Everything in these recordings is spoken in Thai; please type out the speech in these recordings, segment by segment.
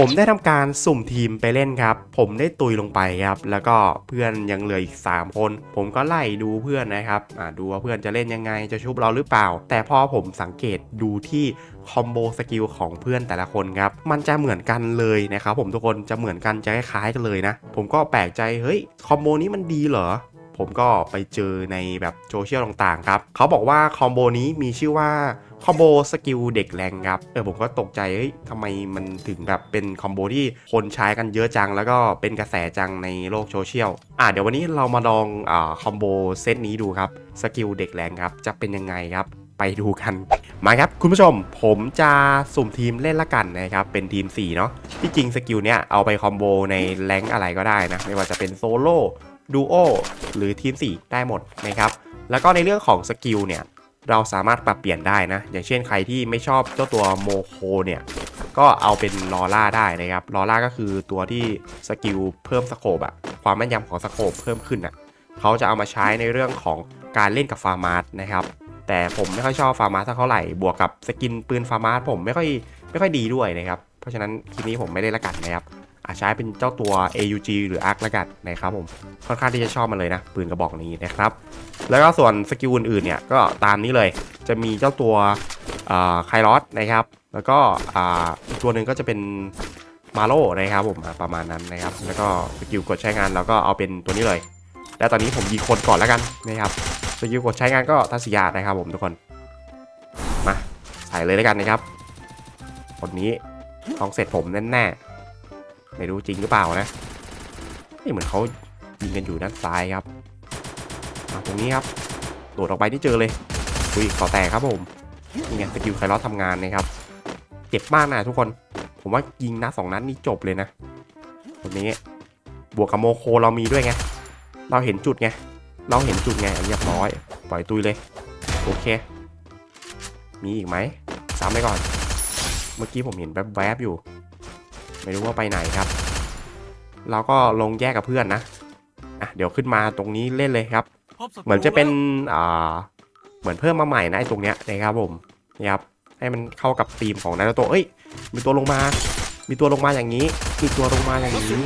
ผมได้ทำการสุ่มทีมไปเล่นครับ ผมได้ตุยลงไปครับ แล้วก็เพื่อนยังเหลืออีก 3 คน ผมก็ไล่ดูเพื่อนนะครับอ่าดูว่าเพื่อนจะเล่นยังไงจะชุบเราหรือเปล่า แต่พอผมสังเกตดูที่คอมโบสกิลของเพื่อนแต่ละคนครับ มันจะเหมือนกันเลยนะครับผมทุกคนจะเหมือนกันจะคล้ายๆกันเลยนะ ผมก็แปลกใจเฮ้ยคอมโบนี้มันดีเหรอ ผมก็ไปเจอในแบบโซเชียลต่างๆครับเขาบอกว่าคอมโบนี้มีชื่อว่าคอมโบสกิลเด็กแรงครับ เออผมก็ตกใจ เฮ้ยทำไมมันถึงแบบเป็นคอมโบที่คนใช้กันเยอะจัง แล้วก็เป็นกระแสจังในโลกโซเชียล อะเดี๋ยววันนี้เรามาลองอ่าคอมโบเซตนี้ดูครับ สกิลเด็กแรงครับ จะเป็นยังไงครับ ไปดูกัน มาครับคุณผู้ชม ผมจะสุ่มทีมเล่นละกันนะครับ เป็นทีม 4 เนาะ ที่จริงสกิลเนี้ยเอาไปคอมโบในแรงอะไรก็ได้นะ ไม่ว่าจะเป็นโซโล่ ดูโอหรือทีม 4 ได้หมดนะครับ แล้วก็ในเรื่องของสกิลเนี่ย เราสามารถปรับเปลี่ยนได้นะ อย่างเช่นใครที่ไม่ชอบเจ้าตัวโมโคเนี่ย ก็เอาเป็นลอร่าได้นะครับ ลอร่าก็คือตัวที่สกิลเพิ่มสโคบอะความแม่นยำของสโคบเพิ่มขึ้นอะเขาจะเอามาใช้ในเรื่องของการเล่นกับฟาร์มาร์นะครับ แต่ผมไม่ค่อยชอบฟาร์มาร์สเท่าไหร่ บวกกับสกินปืนฟาร์มาร์ผมไม่ค่อยไม่ค่อยดีด้วยนะครับ เพราะฉะนั้นคลิปนี้ผมไม่ได้ละกันนะครับ อาใช้เป็นเจ้าตัว AUG หรือ ARC ละกันนะครับผมค่อนข้างที่จะชอบมันเลยนะ ปืนกระบอกนี้นะครับ แล้วก็ส่วนสกิลอื่นๆเนี่ยก็ตามนี้เลยจะมีเจ้าตัวไคลอสนะครับ แล้วก็อีกตัวหนึ่งก็จะเป็นมาโลนะครับผมประมาณนั้นนะครับ แล้วก็สกิลกดใช้งานเราก็เอาเป็นตัวนี้เลย แล้วตอนนี้ผมยิงคนก่อนแล้วกันนะครับสกิลกดใช้งานก็ทัศยานะครับผมทุกคนมาใส่เลยแล้วกันนะครับคนนี้ต้องเสร็จผมแน่ๆ ไม่รู้จริงหรือเปล่านะนี่เหมือนเขายิงกันอยู่ด้านซ้ายครับตรงนี้ครับโดดออกไปที่เจอเลยอุ้ยขอแตกครับผมนี่ไงสกิลไคลอสทำงานนะครับ เจ็บมากนะทุกคน ผมว่ายิงนัดสองนัดนี่จบเลยนะคนนี้บวกกับโมโคเรามีด้วยไง เราเห็นจุดไง เราเห็นจุดไงเรียบร้อย ปล่อยตุยเลย โอเค มีอีกไหมซ้ำไปก่อน เมื่อกี้ผมเห็นแวบๆอยู่ ไม่รู้ว่าไปไหนครับ เราก็ลงแยกกับเพื่อนนะอะเดี๋ยวขึ้นมาตรงนี้เล่นเลยครับ เหมือนจะเป็นอ่าเหมือนเพิ่มมาใหม่นะไอ้ตรงเนี้ยนะครับผมนี่ครับให้มันเข้ากับธีมของนารูโตะเอ้ยมีตัวลงมา มีตัวลงมาอย่างนี้มีตัวลงมาอย่างนี้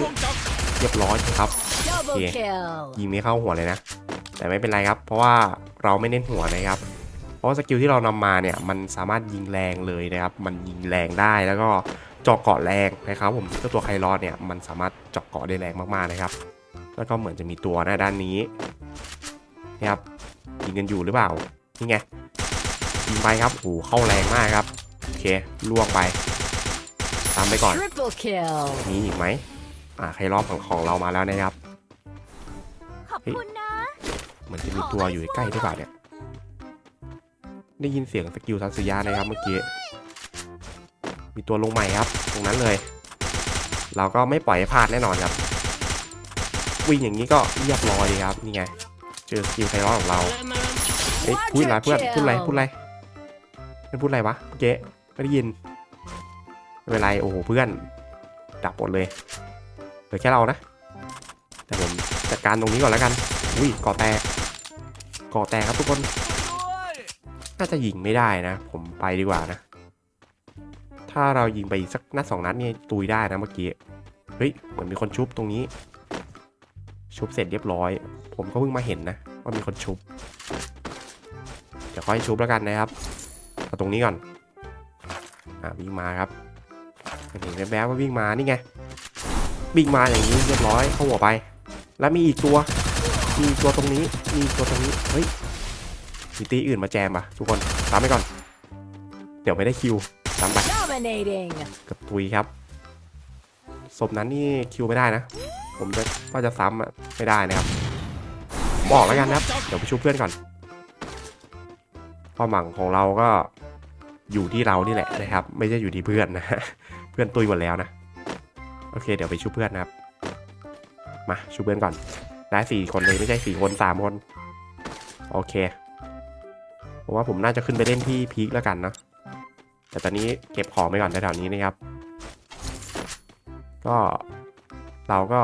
เรียบร้อยครับ Double Yeah. kill. ยิงไม่เข้าหัวเลยนะ แต่ไม่เป็นไรครับ เพราะว่าเราไม่เน้นหัวนะครับ เพราะว่าสกิลที่เรานำมาเนี่ยมันสามารถยิงแรงเลยนะครับ มันยิงแรงได้แล้วก็ เจาะเกาะแรงนะครับผมเจ้าตัวไคลอสเนี่ยมันสามารถเจาะเกาะได้แรงมากๆนะครับ แล้วก็เหมือนจะมีตัวนะด้านนี้นะครับยิงกันอยู่หรือเปล่านี่ไงยิงไปครับโอ้โหเข้าแรงมากครับโอเคล่วงไปตามไปก่อน Triple kill. มีอีกไหมอ่าไคลอสของของเรามาแล้วนะครับขอบคุณนะเหมือนจะมีตัวอยู่ใกล้ๆด้วยเปล่าเนี่ยได้ยินเสียงสกิลทัศยานะครับเมื่อกี้ มีตัวลงใหม่ครับ ตรงนั้นเลย เราก็ไม่ปล่อยให้พลาดแน่นอนครับ วิ่งอย่างนี้ก็เรียบร้อยครับ นี่ไง เจอสกิลไคลอสของเราเฮ้ยพูดอะไรเพื่อนพูดอะไรพูดอะไรเพื่อนพูดอะไรวะเมื่อกี้ไม่ได้ยินไม่เป็นไรโอ้โหเพื่อน ดับหมดเลยเหลือแค่เรานะ แต่ผมจัดการตรงนี้ก่อนแล้วกัน อุ้ยก่อแตกก่อแตกครับทุกคน น่าจะยิงไม่ได้นะ ผมไปดีกว่านะ ถ้าเรายิงไปสักนัดสองนัดนี่ตุยได้นะเมื่อกี้ เฮ้ย เหมือนมีคนชุบตรงนี้ ชุบเสร็จเรียบร้อย ผมก็เพิ่งมาเห็นนะ ว่ามีคนชุบ เดี๋ยวค่อยชุบแล้วกันนะครับ เอาตรงนี้ก่อน อ่าวิ่งมาครับเห็นแวบๆว่าวิ่งมานี่ไง วิ่งมาอย่างนี้เรียบร้อยเข้าหัวไป แล้วมีอีกตัว มีตัวตรงนี้ มีตัวตรงนี้ เฮ้ยมีตีอื่นมาแจมปะทุกคน ตามไปก่อน เดี๋ยวไม่ได้คิว ตามไป Dominating. กับตุยครับศพนั้นนี่คิวไม่ได้นะ ผมจะว่าจะซ้ำอะไม่ได้นะครับ บอกแล้วกันนะครับ เดี๋ยวไปชุบเพื่อนก่อนความหวังของเราก็อยู่ที่เรานี่แหละนะครับ ไม่ใช่อยู่ที่เพื่อนนะเพื่อนตุยหมดแล้วนะ โอเค เดี๋ยวไปชุบเพื่อนนะครับ มาชุบเพื่อนก่อน ได้สี่คนเลยไม่ใช่สี่คนสามคน โอเคผมว่าผมน่าจะขึ้นไปเล่นที่พีคแล้วกันเนาะ แต่ตอนนี้เก็บของไปก่อนแถวๆนี้นะครับ ก็เราก็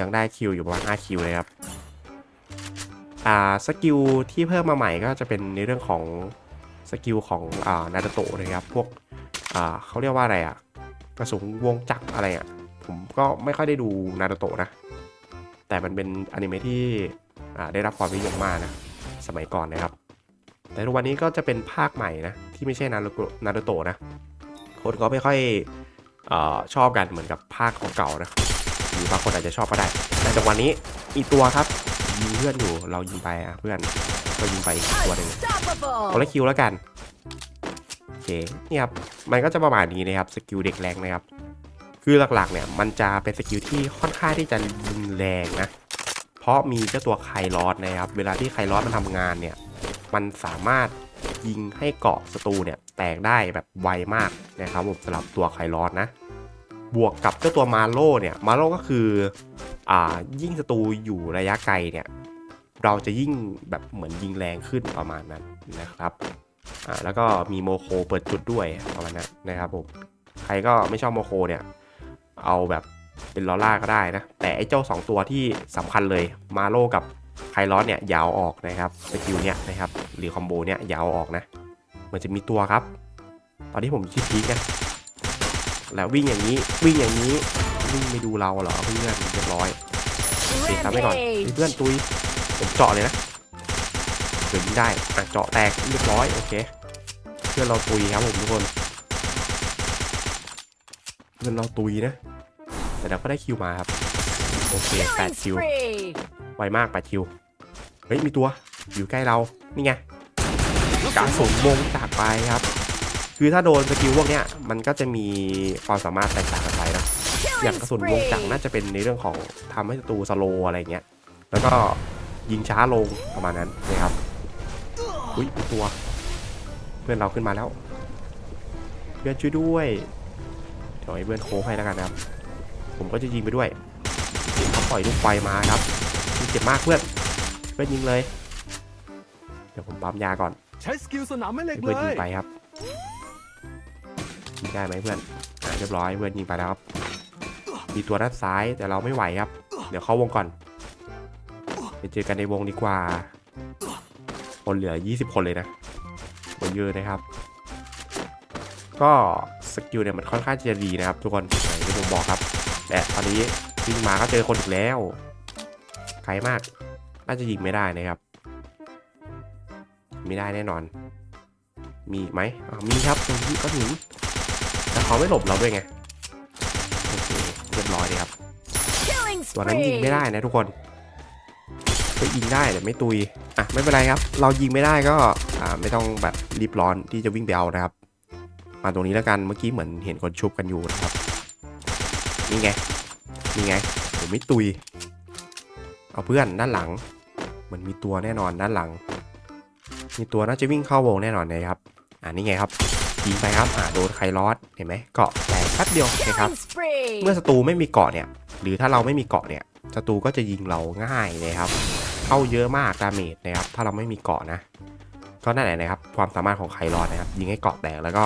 ยังได้คิวอยู่ประมาณ5คิวเลยครับ อ่าสกิลที่เพิ่มมาใหม่ก็จะเป็นในเรื่องของสกิลของอ่านาตโตะนะครับ พวกอ่าเขาเรียกว่าอะไรอะกระสุนวงจักรอะไรอะผมก็ไม่ค่อยได้ดูนารูโตะนะ แต่มันเป็นอนิเมะที่อ่าได้รับความนิยมมากนะ สมัยก่อนนะครับ แต่ทุกวันนี้ก็จะเป็นภาคใหม่นะ ที่ไม่ใช่นารูโตะนารูโตะนะคนก็ไม่ค่อยเออชอบกันเหมือนกับภาคเก่าๆนะหรือบางคนอาจจะชอบก็ได้ แต่จากวันนี้อีกตัวครับยิงเพื่อนอยู่เรายิงไปอะเพื่อนก็ยิงไปอีกตัวหนึ่ง Unstoppable. คนละคิวแล้วกันโอเคเนี่ยครับมันก็จะประมาณนี้นะครับสกิลเด็กแรงนะครับคือหลักๆเนี่ยมันจะเป็นสกิลที่ค่อนข้างที่จะรุนแรงนะเพราะมีเจ้าตัวไคลอสนะครับเวลาที่ไคลอสมันทำงานเนี่ยมันสามารถ ยิงให้เกาะศัตรูเนี่ยแตกได้แบบไวมากนะครับผมสำหรับตัวไคลอสนะ บวกกับเจ้าตัวมาโลเนี่ยมาโลก็คืออ่ายิ่งศัตรูอยู่ระยะไกลเนี่ยเราจะยิ่งแบบเหมือนยิงแรงขึ้นประมาณนั้นนะครับอ่าแล้วก็มีโมโคเปิดจุดด้วยประมาณนั้นนะครับผมใครก็ไม่ชอบโมโคเนี่ยเอาแบบเป็นลอล่าก็ได้นะแต่ไอ้เจ้า 2 ตัวที่สำคัญเลยมาโลกับ ไคลอสเนี่ยยาวออกนะครับสกิลเนี่ยนะครับหรือคอมโบเนี่ยยาวออกนะมันจะมีตัวครับ ตอนที่ผมที่พีกันแล้ววิ่งอย่างนี้วิ่งอย่างนี้วิ่งไม่ดูเราเหรอเพื่อนเรียบร้อยเคครับไปก่อนเพื่อนตุยผมเจาะเลยนะเกิดยิงได้อะเจาะแตกเรียบร้อยโอเคเพื่อนเราตุยครับผมทุกคนเพื่อนเราตุยนะแต่เราก็ได้คิวมาครับโอเคแปดคิว ไวมากปดคิว เฮ้ยมีตัวอยู่ใกล้เรานี่ไงกระสุนวงจากไปครับ คือถ้าโดนสกิลพวกเนี้ยมันก็จะมีความสามารถแตกต่างกันไปนะอย่างกระสุนวงจักรน่าจะเป็นในเรื่องของทำให้ศัตรูสโลอะไรเงี้ย แล้วก็ยิงช้าลงประมาณนั้นนะครับ อุ้ยมีตัว เพื่อนเราขึ้นมาแล้ว เพื่อนช่วยด้วยเดี๋ยวให้เพื่อนโค้งให้แล้วกันนะครับ ผมก็จะยิงไปด้วยเขาปล่อยลูกไฟมาครับ จ็บมากเพื่อนเพื่อนยิงเลย เดี๋ยวผมปั๊มยาก่อนใช้สกิลสนามแม่เล็กเลเพื่อนยิงไปครับยิงได้ไหมเพื่อนอ่าเรียบร้อยเพื่อนยิงไปแล้วครับ มีตัวด้านซ้ายแต่เราไม่ไหวครับ เดี๋ยวเข้าวงก่อนไปเจอกันในวงดีกว่า คนเหลือ 20 คนเลยนะบนเยอะนะครับ ก็สกิลเนี่ยมันค่อนข้างจะดีนะครับ ทุกคนอย่างที่ผมบอกครับแต่ตอนนี้วิ่งมาก็เจอคนอีกแล้ว ไกลมาก น่าจะยิงไม่ได้นะครับ ไม่ได้แน่นอน มีอีกไหมอ่ามีครับตรงที่ก็ถึงแต่เขาไม่หลบเราด้วยไงโอเคเรียบร้อยเลยครับ Killing ตัวนั้นยิง spree. ไม่ได้นะทุกคนไปยิงได้แต่ไม่ตุยอะไม่เป็นไรครับ เรายิงไม่ได้ก็อ่าไม่ต้องแบบรีบร้อนที่จะวิ่งไปเอานะครับ มาตรงนี้แล้วกันเมื่อกี้เหมือนเห็นคนชุบกันอยู่นะครับนี่ไงนี่ไงผมไม่ตุย เอาเพื่อนด้านหลัง เหมือนมีตัวแน่นอนด้านหลัง มีตัวน่าจะวิ่งเข้าวงแน่นอนนะครับ อ่านี่ไงครับยิงไปครับอ่าโดนใครลอดเห็นไหมเกาะแตกแป๊บเดียวโอเครับ เมื่อศัตรูไม่มีเกาะเนี่ย หรือถ้าเราไม่มีเกาะเนี่ยศัตรูก็จะยิงเราง่ายนะครับ เข้าเยอะมากดาเมจนะครับ ถ้าเราไม่มีเกาะนะ ก็นั่นแหละนะครับ ความสามารถของไคลอดนะครับ ยิงให้เกาะแตกแล้วก็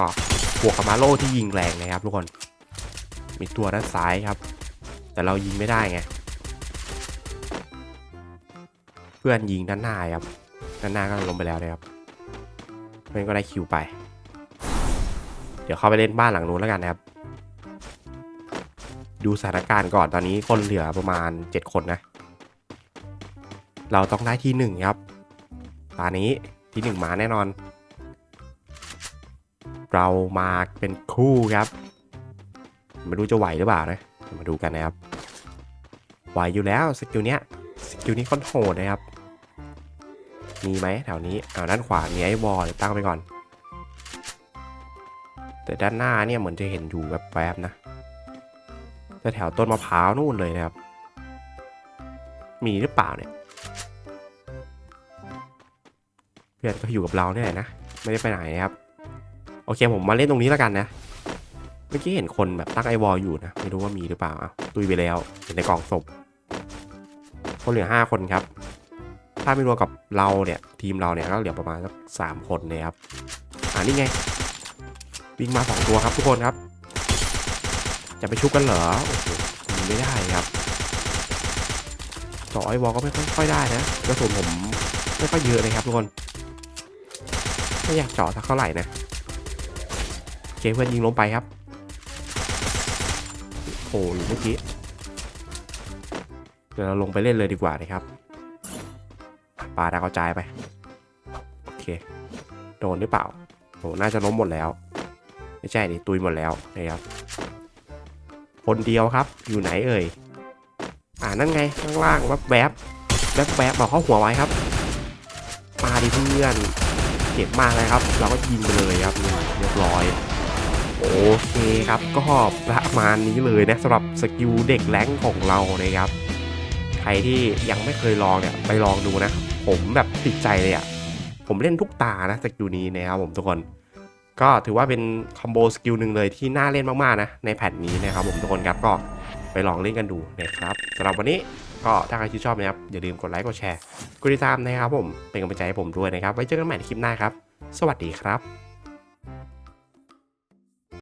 บวกกับมาโล่ที่ยิงแรงนะครับ ทุกคน มีตัวด้านซ้ายครับ แต่เรายิงไม่ได้ไง เพื่อนยิงด้านหน้าครับด้านหน้าก็ลงไปแล้วนะครับเพื่อนก็ได้คิวไป เดี๋ยวเข้าไปเล่นบ้านหลังนู้นแล้วกันนะครับ ดูสถานการณ์ก่อนตอนนี้คนเหลือประมาณ 7 คนนะ เราต้องได้ที่หนึ่งครับตอนนี้ที่หนึ่งมาแน่นอน เรามาเป็นคู่ครับไม่รู้จะไหวหรือเปล่านะมาดูกันนะครับไหวอยู่แล้วสกิลเนี้ย สกิลนี้ค่อนโหดนะครับ มีไหมแถวนี้เอาด้านขวา มีไอ้บอลตั้งไปก่อน แต่ด้านหน้าเนี่ยเหมือนจะเห็นอยู่แบบแวบๆนะแต่แถวต้นมะพร้าวนู่นเลยนะครับ มีหรือเปล่าเนี่ย เพื่อนก็อยู่กับเราเนี่ยนะ ไม่ได้ไปไหนนะครับ โอเคผมมาเล่นตรงนี้แล้วกันนะเมื่อกี้เห็นคนแบบตั้งไอวอลอยู่นะ ไม่รู้ว่ามีหรือเปล่าอะตุยไปแล้วเห็นในกล่องศพ เหลือห้าคนครับ ถ้าไม่รวมกับเราเนี่ย ทีมเราเนี่ยก็เหลือประมาณสักสามคนเลยครับอ่านี่ไง วิ่งมาสองตัวครับทุกคนครับ จะไปชุบกันเหรอโอ้โหไม่ได้ครับเจาะไอ้วอลก็ไม่ค่อยได้นะกระสุนผมไม่ค่อยเยอะเลยครับทุกคนไม่อยากเจาะสักเท่าไหร่นะเคเพื่อนยิงลงไปครับโอยู่เมื่อกี้ ดี๋ยวเราลงไปเล่นเลยดีกว่านะครับปลาดาวกระจายไปโอเคโดนหรือเปล่าโหน่าจะล้มหมดแล้ว ไม่ใช่ดิตุยหมดแล้วนะครับคนเดียวครับอยู่ไหนเอ่ยอ่านั่นไงข้างล่างแวบแวบแวบแวบบอกเข้าหัวไว้ครับมาดิเพื่อนเจ็บมากเลยครับ เราก็ยิงไปเลยครับเรียบร้อยโอเคครับก็ประมาณนี้เลยนะสำหรับสกิลเด็กแรงของเรานะครับ ใครที่ยังไม่เคยลองเนี่ยไปลองดูนะ ผมแบบติดใจเลยอะ่ะ ผมเล่นทุกตานะสกิลนี้นะครับผมทุกคน ก็ถือว่าเป็นคอมโบสกิลหนึ่งเลยที่น่าเล่นมากๆนะในแพทนี้นะครับผมทุกคนครับก็ไปลองเล่นกันดูนะครับสำหรับวันนี้ก็ถ้าใครที่นชอบนะครับอย่าลืมกดไลค์กดแชร์กดติดตามนะครับผมเป็นกำลังใจให้ผมด้วยนะครับ ไว้เจอกันใหม่ในคลิปหน้าครับ สวัสดีครับ